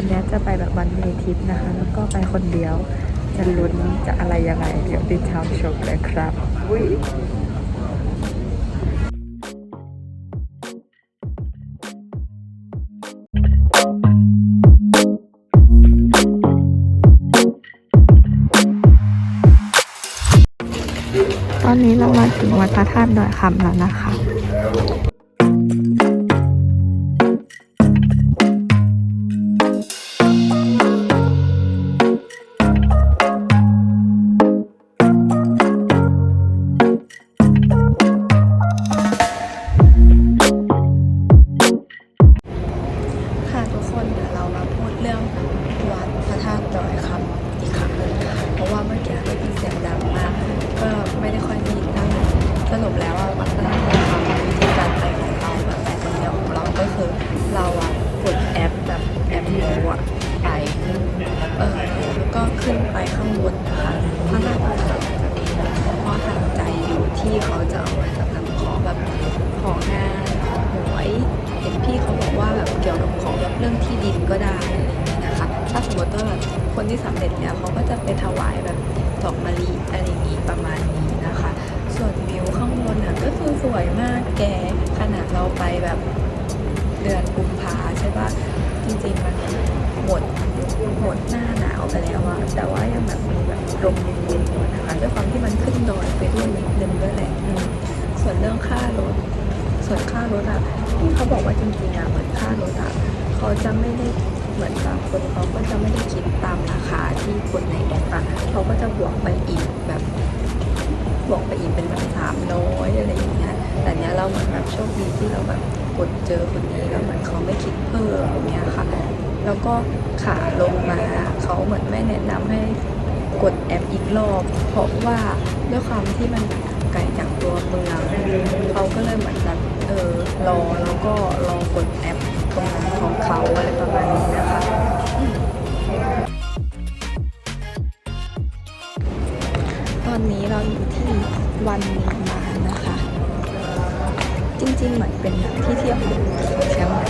ก็วันนี้จะไปแบบวันเดย์ทริปนะคะ แล้วก็ไปคนเดียว จะลุ้นจะอะไรยังไง เดี๋ยวติดตามชมเลยครับอุ้ยตอนนี้เรามาถึงวัดพระธาตุดอยคำแล้วนะคะ ข้างบนนะคะพระธาตุดอยคำจะมีแบบพ่อทางใจอยู่ที่เขาจะเอาไว้สำหรับขอแบบของานหวยเห็นพี่เขาบอกว่าแบบเกี่ยวกับของแบบเรื่องที่ดินก็ได้นะคะถ้าสมมติว่าแบบคนที่สำเร็จแล้วเขาก็จะไปถวายแบบดอกมะลิอะไรนี้ประมาณนี้นะคะ ส่วนวิวข้างบนน่ะก็คือสวยมากแกขนาดเราไปแบบเดือนกุมภาใช่ปะจริงๆมันหมดหมดหน้าหนา ไปแล้วอะแต่ว่ายังแบบมีแบบลมเย็นๆอยู่นะคะด้วยความที่มันขึ้นดอยไปด้วยนิดนึงด้วยแหละส่วนเรื่องค่ารถ ส่วนค่ารถอะที่เขาบอกว่าจริงๆอะเหมือนค่ารถอะเขาจะไม่ได้เหมือนบางคนเขาก็จะไม่ได้คิดตามราคาที่กดในแอปอะเขาก็จะบวกไปอีกแบบบวกไปอีกเป็นแบบสามร้อยอะไรอย่างเงี้ยแต่เนี้ยเราเหมือนแบบโชคดีที่เราแบบกดเจอคนนี้แล้วเหมือนเขาไม่คิดเพิ่มอย่างเงี้ยค่ะ แล้วก็ขาลงมาเขาเหมือนไม่แนะนำให้กดแอปอีกรอบ เพราะว่าด้วยความที่มันไกลจากตัวเมืองเขาก็เลยเหมือนแบบเออรอแล้วก็รอกดแอปตรงนั้นของเขาอะไรประมาณนี้นะคะตอนนี้เราอยู่ที่วันนิมานะคะ จริงๆเหมือนเป็นที่เที่ยวของเชียงใหม่ปะแบบว่า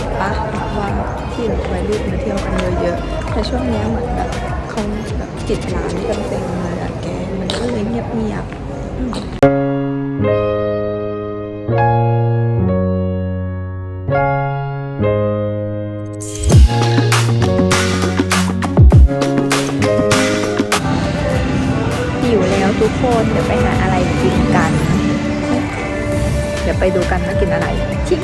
ที่แบบวัยรุ่นมาเที่ยวกันเยอะๆแต่ช่วงนี้เหมือนแบบเขาแบบปิดร้านกันเต็มเลยอะแกมันก็เลยเงียบๆอืมหิวแล้วทุกคนเดี๋ยวไปหาอะไรกินกัน เดี๋ยวไปดูกันว่ากินอะไรชิค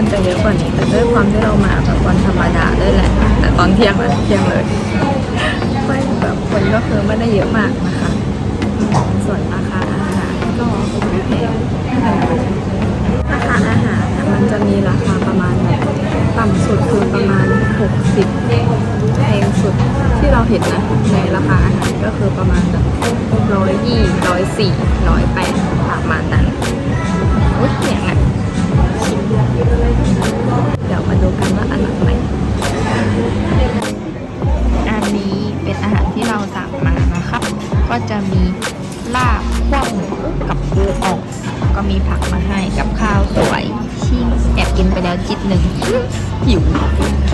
คนจะเยอะกว่านี้แต่ด้วยความที่เรามาแบบวันธรรมดาด้วยแหละ แต่ตอนเที่ยงแล้วเที่ยงเลยไม่แบบคนก็คือไม่ได้เยอะมากนะคะ ส่วนราคาอาหารก็ไม่แพงราคาอาหารเนี่ยมันจะมีราคาประมาณแบบต่ำสุดคือประมาณ 60แพงสุดที่เราเห็นนะในราคาอาหารก็คือประมาณแบบร้อยยี่ร้อยสี่ร้อยแปดประมาณนั้นอุ้ยเสียงอะ ก็จะมีลาบข้าวหมูกับปูอ่องก็มีผักมาให้กับข้าวสวยชิมแอบกินไปแล้วจิตหนึ่งหิวโอเค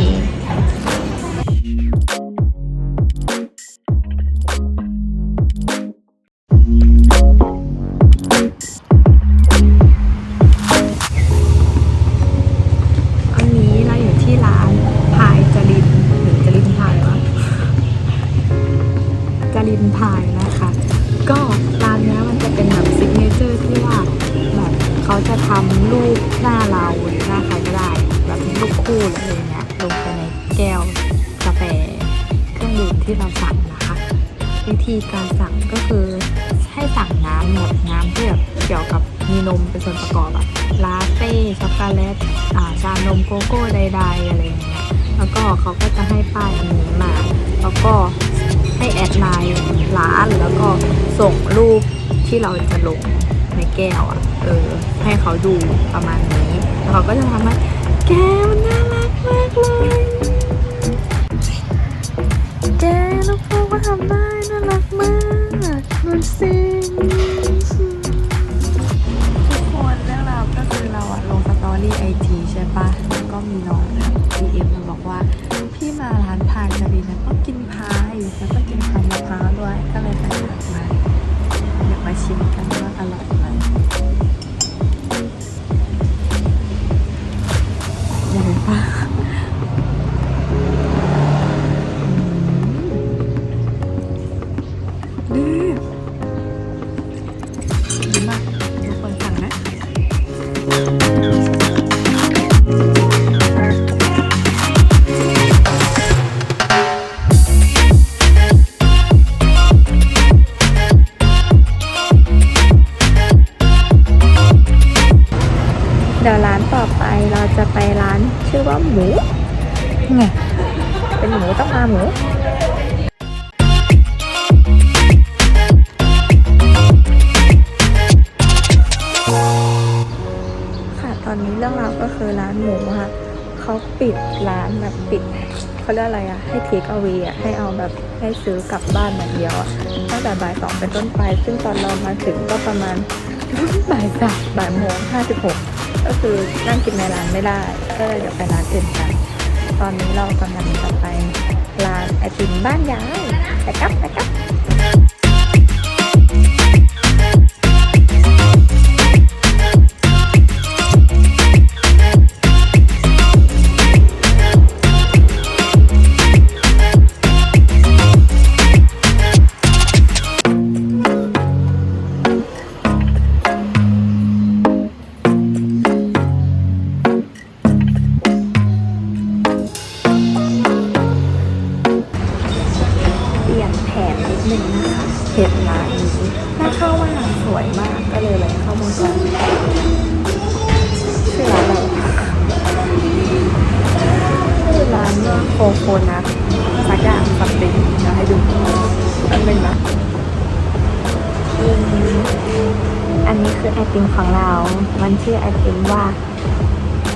ที่เราสั่งนะคะ วิธีการสั่งก็คือให้สั่งน้ำหมดน้ำที่แบบเกี่ยวกับมีนมเป็นส่วนประกอบอะลาเต้ช็อกโกแลตอ่าชานมโกโก้ใดๆอะไรอย่างเงี้ยแล้วก็เขาก็จะให้ป้ายอันนี้มา แล้วก็ให้แอดไลน์ร้านแล้วก็ส่งรูปที่เราจะลงในแก้วอะเออให้เขาดูประมาณนี้แล้วเขาก็จะทำให้แกมันน่ารักมากเลย แกน้องโฟก็ทำได้น่ารักมากดูสิทุกคนเรื่องราวก็คือเราอะลงสตอรี่ไอจ เดี๋ยวร้านต่อไปเราจะไปร้านชื่อว่าหมูไงเป็นหมูต้องมาหมูค่ะตอนนี้เรื่องราวก็คือร้านหมูค่ะเขาปิดร้านแบบปิดเขาเรียกอะไรอะให้เทคเอา a y อะให้เอาแบบให้ซื้อกลับบ้านมาเดียวอะตั้งแต่บ่ายสองเป็นต้นไป ซึ่งตอนเรามาถึงก็ประมาณบ่ายสามบ่ายโมงห้าสิบหก ก็คือนั่งกินในร้านไม่ได้ ก็เลยเดี๋ยวไปร้านอื่นกัน ตอนนี้เรากำลังจะไปร้านไอติมบ้านยายไปกับไปกับ คือไอติมของเรา มันชื่อไอติมว่า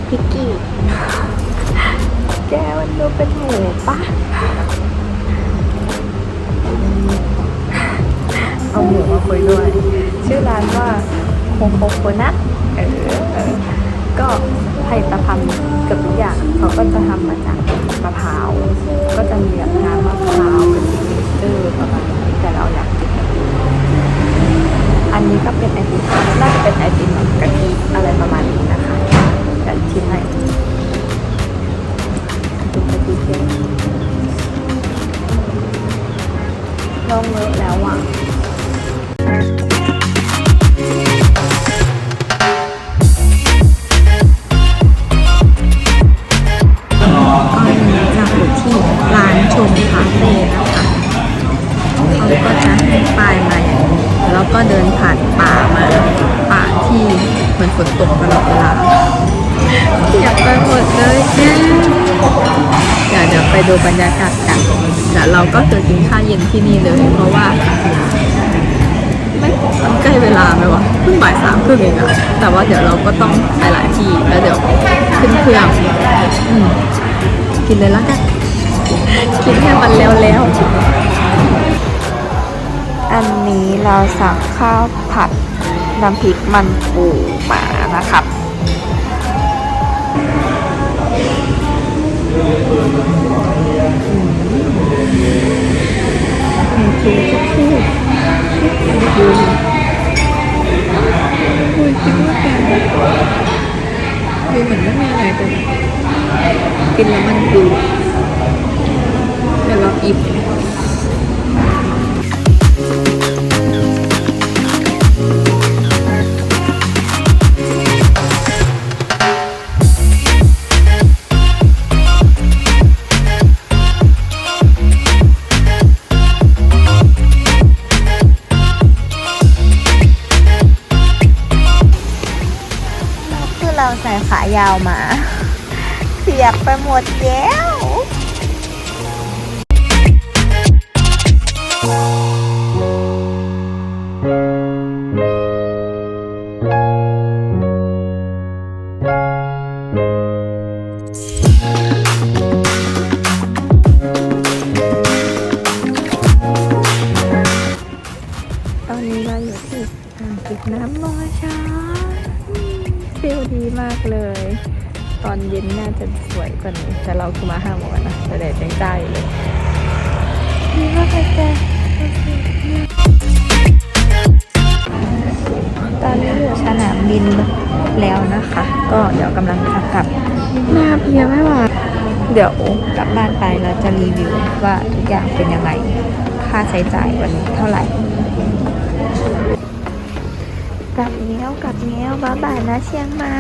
พิกกี้ แกมันดูเป็นหมูปะเอาหมูมาคุยด้วย ชื่อร้านว่าโคโคโคนัทเออ ก็ผลิตภัณฑ์เกือบทุกอย่างเขาก็จะทำมาจากมะพร้าว ก็จะมีแบบน้ำมะพร้าวเป็นซิกเนเจอร์ประมาณนี้แต่เราอยากกินอั นี้ก็เป็นไอติมน่าจะเป็นไอติมกะทิอะไรประมาณนี้นะคะกันชิมให้ดูกะทิเทียมลงเลิกแล้วอะ ดูบรรยากาศกันเดี๋ยวเราก็คือกินข้าวเย็นที่นี่เลย เพราะว่าไม่ใกล้เวลาไหมวะเพิ่งบ่ายสามครึ่งเองอะแต่ว่าเดี๋ยวเราก็ต้องไปหลายที่แล้วเดี๋ยวขึ้นเครื่องอกินเลยแล้วกันกินให้มันแล้วแล้วอันนี้เราสั่งข้าวผัดน้ำพริกมันปูมานะครับ โอเคทุกคู่ดูอุ้ยคิดว่าแกดูเหมือนไม่มีอะไรแต่กินแล้วมันดูเดี๋ยวเราอิ่ม ปียกไปหมดแล้วน้ำน้อยช้าฟิลดีมากเลย ตอนเย็นน่าจะสวยกว่านี้ แต่เราคือมาห้าโมงนะแต่แดดยังจ้าอยู่เลยดีมากเลยแกตอนนี้อยู่สนามบินแล้วนะคะ ก็เดี๋ยวกำลังจะกลับหน้าเพียไม่ไหวเดี๋ยวกลับบ้านไปเราจะรีวิวว่าทุกอย่างเป็นยังไง ค่าใช้จ่ายวันนี้เท่าไหร่ กลับแล้วกลับแล้วบ๊ายบายนะเชียงใหม่